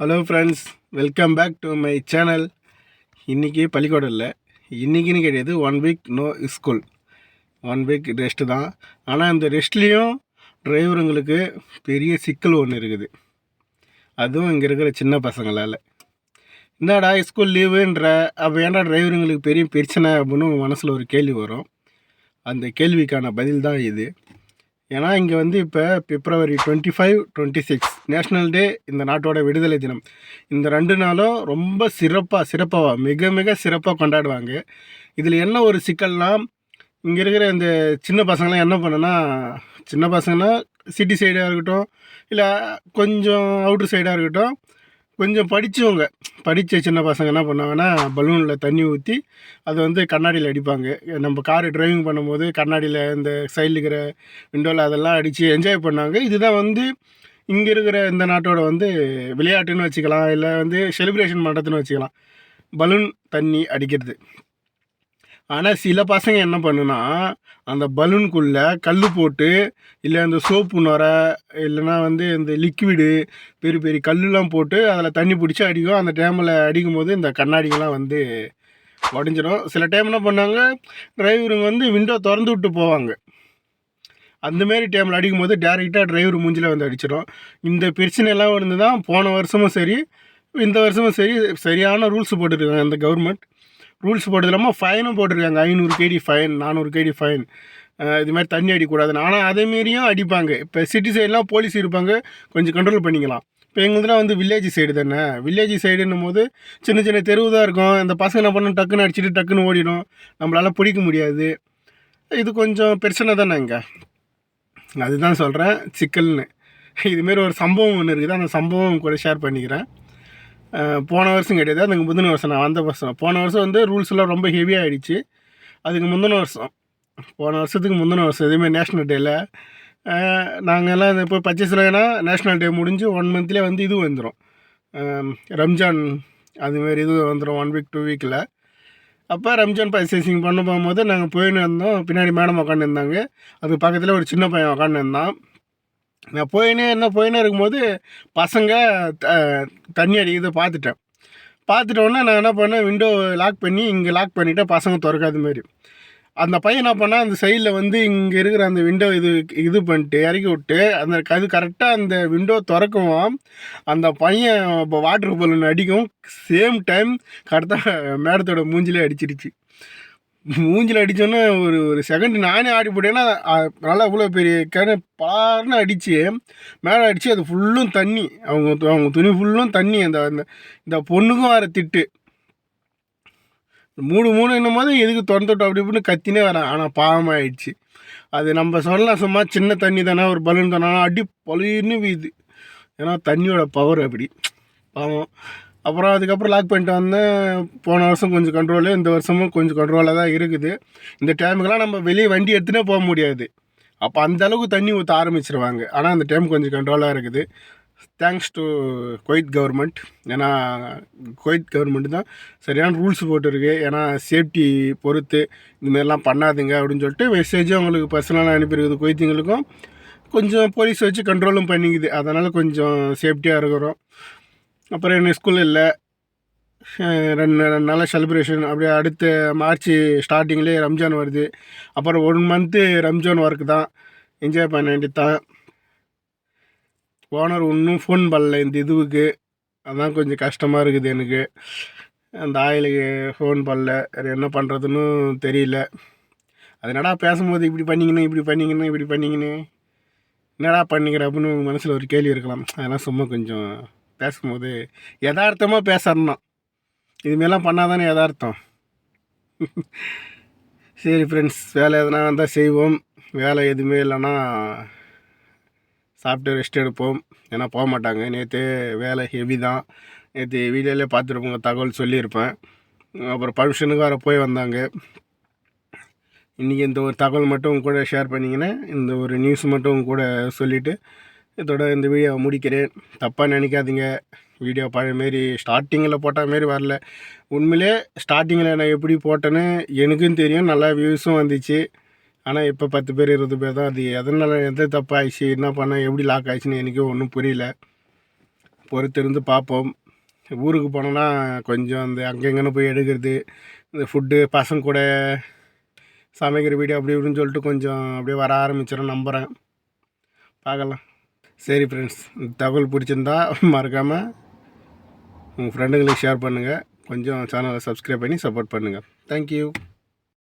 Hello friends welcome back to my channel இன்றைக்கி பள்ளிக்கூடம் இல்லை இன்றைக்கின்னு கிடையாது one week no school one week rest தான். ஆனால் இந்த ரெஸ்ட்லேயும் டிரைவருங்களுக்கு பெரிய சிக்கல் ஒன்று இருக்குது. அதுவும் இங்கே இருக்கிற சின்ன பசங்களால். என்னடா ஸ்கூல் லீவுன்ற அப்போ ஏன்டா டிரைவருங்களுக்கு பெரிய பிரச்சனை அப்படின்னு மனசில் ஒரு கேள்வி வரும். அந்த கேள்விக்கான பதில் தான் இது. ஏன்னா இங்கே வந்து இப்போ February twenty five twenty six national day இந்த நாட்டோட விடுதலை தினம். இந்த ரெண்டு நாளும் ரொம்ப சிறப்பாக சிறப்பாக மிக மிக சிறப்பாக கொண்டாடுவாங்க. இதில் என்ன ஒரு சிக்கல்னால் இங்கே இருக்கிற இந்த சின்ன பசங்களாம் என்ன பண்ணுன்னா சின்ன பசங்கன்னா சிட்டி சைடாக இருக்கட்டும் இல்லை கொஞ்சம் அவுட்ரு சைடாக இருக்கட்டும் கொஞ்சம் படித்தவங்க படித்த சின்ன பசங்க என்ன பண்ணுவாங்கன்னா பலூனில் தண்ணி ஊற்றி அதை வந்து கண்ணாடியில் அடிப்பாங்க. நம்ம கார் டிரைவிங் பண்ணும்போது கண்ணாடியில் இந்த சைடில் இருக்கிற விண்டோவில் அதெல்லாம் அடித்து என்ஜாய் பண்ணாங்க இதுதான் வந்து இங்கே இருக்கிற இந்த நாட்டோட வந்து விளையாட்டுன்னு வச்சுக்கலாம். இல்லை வந்து செலிப்ரேஷன் பண்ணுறதுன்னு வச்சுக்கலாம். பலூன் தண்ணி அடிக்கிறது. ஆனால் சில பசங்க என்ன பண்ணுனா அந்த பலூனுக்குள்ளே கல் போட்டு இல்லை அந்த சோப்பு நுர இல்லைன்னா வந்து இந்த லிக்விடு பெரிய பெரிய கல்லுலாம் போட்டு அதில் தண்ணி பிடிச்சி அடிக்கும். அந்த டைமில் அடிக்கும் போது இந்த கண்ணாடிங்கெலாம் வந்து உடஞ்சிடும் சில டைம் என்ன பண்ணாங்க டிரைவருங்க வந்து விண்டோ திறந்து விட்டு போவாங்க. அந்தமாரி டைமில் அடிக்கும் போது டேரெக்டாக டிரைவர் மூஞ்சில் வந்து அடிச்சிடும் இந்த பிரச்சனையெல்லாம் வந்து தான் போன வருஷமும் சரி இந்த வருஷமும் சரி சரியான ரூல்ஸ் போட்டுருக்காங்க இந்த கவர்மெண்ட் ரூல்ஸ் போட்டது இல்லாமல் ஃபைனும் போட்டிருக்காங்க. ஐநூறு கேடி ஃபைன் நானூறு கேடி ஃபைன் இது மாதிரி தண்ணி அடிக்கூடாதுன்னு ஆனால் அதேமாரியும் அடிப்பாங்க. இப்போ சிட்டி சைட்லாம் போலீஸ் இருப்பாங்க. கொஞ்சம் கண்ட்ரோல் பண்ணிக்கலாம். இப்போ எங்களுதுலாம் வந்து வில்லேஜ் சைடு தானே? வில்லேஜ் சைடுன்னும் போது சின்ன சின்ன தெருவு தான் இருக்கும். இந்த பசங்க என்ன பண்ணணும் டக்குன்னு அடிச்சுட்டு டக்குன்னு ஓடிடும். நம்மளால் பிடிக்க முடியாது. இது கொஞ்சம் பிரச்சனை தானே இங்கே? அதுதான் சொல்கிறேன் சிக்கல்னு. இதுமாரி ஒரு சம்பவம் ஒன்று இருக்குது. அந்த சம்பவம் கூட ஷேர் பண்ணிக்கிறேன். போன வருஷம் கிடையாது அதுக்கு முந்தின வருஷம் நான் வந்த வருஷம். போன வருஷம் வந்து ரூல்ஸ்லாம் ரொம்ப ஹெவியாக ஆகிடுச்சு அதுக்கு முந்தின வருஷம். போன வருஷத்துக்கு முந்தின வருஷம். இதேமாதிரி நேஷ்னல் டேயில் நாங்கள்லாம் இப்போ பர்ச்சேஸ்லனா நேஷ்னல் டே முடிஞ்சு ஒன் மந்த்லேயே வந்து இது வந்துடும் ரம்ஜான் அதுமாரி இது வந்துடும் ஒன் வீக் டூ வீக்கில் அப்போ ரம்ஜான் பர்ச்சேசிங் பண்ண போகும்போது நாங்கள் போயின்னு இருந்தோம். பின்னாடி மேடம் உட்காந்துருந்தாங்க அதுக்கு பக்கத்தில் ஒரு சின்ன பையன் உட்காந்துருந்தான் நான் போயினே என்ன போயினே இருக்கும்போது பசங்க தண்ணி அடிக்கிறத பார்த்துட்டேன். பார்த்துட்டோன்னே நான் என்ன பண்ணேன் விண்டோ லாக் பண்ணி இங்கே லாக் பண்ணிவிட்டேன் பசங்க திறக்காத மாதிரி. அந்த பையன் என்ன பண்ணால் அந்த சைடில் வந்து இங்கே இருக்கிற அந்த விண்டோ இது இது பண்ணிட்டு இறக்கி விட்டு அந்த அது கரெக்டாக அந்த விண்டோ திறக்கவும் அந்த பையன் இப்போ வாட்டர் பலூன் அடிக்கும் சேம் டைம் கரெக்டாக மேடத்தோட மூஞ்சிலே அடிச்சிருச்சு. மூஞ்சில் அடித்தோன்னே ஒரு ஒரு செகண்ட் நானே ஆடி போட்டேன்னா நல்லா இவ்வளோ பெரிய கிணறு பாருன்னு அடித்து மேலே அடித்து அது ஃபுல்லும் தண்ணி. அவங்க அவங்க துணி ஃபுல்லும் தண்ணி. அந்த அந்த இந்த பொண்ணுக்கும் வர திட்டு. மூணு மூணு என்னும் போது எதுக்கு திறந்துட்டோம் அப்படி இப்படின்னு கத்தினே வரேன். ஆனால் பாவமாகிடுச்சு அது நம்ம சொல்லலாம் சும்மா சின்ன தண்ணி தானே ஒரு பலூன் தானே அடி பழுன்னு வீது. ஏன்னா தண்ணியோட பவர் அப்படி. பாவம். அப்புறம் அதுக்கப்புறம் லாக் பண்ணிட்டு வந்தேன். போன வருஷம் கொஞ்சம் கண்ட்ரோலு இந்த வருஷமும் கொஞ்சம் கண்ட்ரோலாக தான் இருக்குது. இந்த டைமுக்கெல்லாம் நம்ம வெளியே வண்டி எடுத்துனே போக முடியாது. அப்போ அந்த அளவுக்கு தண்ணி ஊற்ற ஆரம்பிச்சிருவாங்க. ஆனால் அந்த டைம் கொஞ்சம் கண்ட்ரோலாக இருக்குது. தேங்க்ஸ் டு குவைத் கவர்மெண்ட் ஏன்னா குவைத் கவர்மெண்ட் தான் சரியான ரூல்ஸ் போட்டிருக்கு. ஏன்னா சேஃப்டி பொறுத்து இதுமாரிலாம் பண்ணாதுங்க அப்படின்னு சொல்லிட்டு மெசேஜும் அவங்களுக்கு பர்சனலாக அனுப்பியிருக்குது குவைத்திங்களுக்கும். கொஞ்சம் போலீஸ் வச்சு கண்ட்ரோலும் பண்ணிக்குது. அதனால் கொஞ்சம் சேஃப்டியாக இருக்கிறோம். அப்புறம் என்ன ஸ்கூல் இல்லை. ரெண்டு ரெண்டு நாள் செலிப்ரேஷன் அப்படியே அடுத்த மார்ச் ஸ்டார்டிங்லேயே ரம்ஜான் வருது. அப்புறம் ஒன் மந்த்து ரம்ஜான் ஒர்க்கு தான். என்ஜாய் பண்ண வேண்டியது தான் ஓனர் ஒன்றும் ஃபோன் பண்ணல இந்த இதுவுக்கு. அதான் கொஞ்சம் கஷ்டமாக இருக்குது எனக்கு. அந்த ஆயிலுக்கு ஃபோன் பண்ணல. வேறு என்ன பண்ணுறதுன்னு தெரியல. அதனடா பேசும்போது இப்படி பண்ணிங்கன்னு இப்படி பண்ணிங்கன்னு இப்படி பண்ணிங்கன்னு. என்னடா பண்ணிக்கிற அப்படின்னு மனசில் ஒரு கேள்வி இருக்கலாம். அதெல்லாம் சும்மா கொஞ்சம் பேசும்போது யதார்த்தமாக பேசணும் இதுமாரிலாம் பண்ணால் தானே யதார்த்தம். சரி ஃப்ரெண்ட்ஸ் வேலை எதுனா வந்தால் செய்வோம். வேலை எதுவுமே இல்லைன்னா சாப்பிட்டு ரெஸ்ட் எடுப்போம். ஏன்னா போக மாட்டாங்க. நேற்று வேலை ஹெவி தான். நேற்று வீடியோவிலே பார்த்துருப்போங்க தகவல் சொல்லியிருப்பேன். அப்புறம் ஃபங்க்ஷனுக்கு வர போய் வந்தாங்க. இன்றைக்கி இந்த ஒரு தகவல் மட்டும் கூட ஷேர் பண்ணிங்கன்னா இந்த ஒரு நியூஸ் மட்டும் கூட சொல்லிவிட்டு இதோட இந்த வீடியோவை முடிக்கிறேன். தப்பாக நினைக்காதீங்க. வீடியோ பழைய மாரி ஸ்டார்டிங்கில் போட்ட மாரி வரல. உண்மையிலே ஸ்டார்டிங்கில் நான் எப்படி போட்டேன்னு எனக்கும் தெரியும். நல்லா வியூஸும் வந்துச்சு. ஆனால் இப்போ பத்து பேர் இருபது பேர் தான். அது எதனால் எந்த தப்பாகிடுச்சு என்ன பண்ண எப்படி லாக் ஆயிடுச்சுன்னு எனக்கும் ஒன்றும் புரியல. பொறுத்திருந்து பார்ப்போம். ஊருக்கு போனோன்னா கொஞ்சம் அந்த அங்கெங்கன்னு போய் எடுக்கிறது இந்த ஃபுட்டு பசங்க கூட சமைக்கிற வீடியோ அப்படி இப்படின்னு சொல்லிட்டு கொஞ்சம் அப்படியே வர ஆரம்பிச்சிடும் நம்புகிறேன் பார்க்கலாம். சரி ஃப்ரெண்ட்ஸ் தகவல் பிடிச்சிருந்தா மறக்காமல் உங்கள் ஃப்ரெண்டுங்களுக்கு ஷேர் பண்ணுங்கள் கொஞ்சம் சேனலை சப்ஸ்கிரைப் பண்ணி சப்போர்ட் பண்ணுங்கள் தேங்க்யூ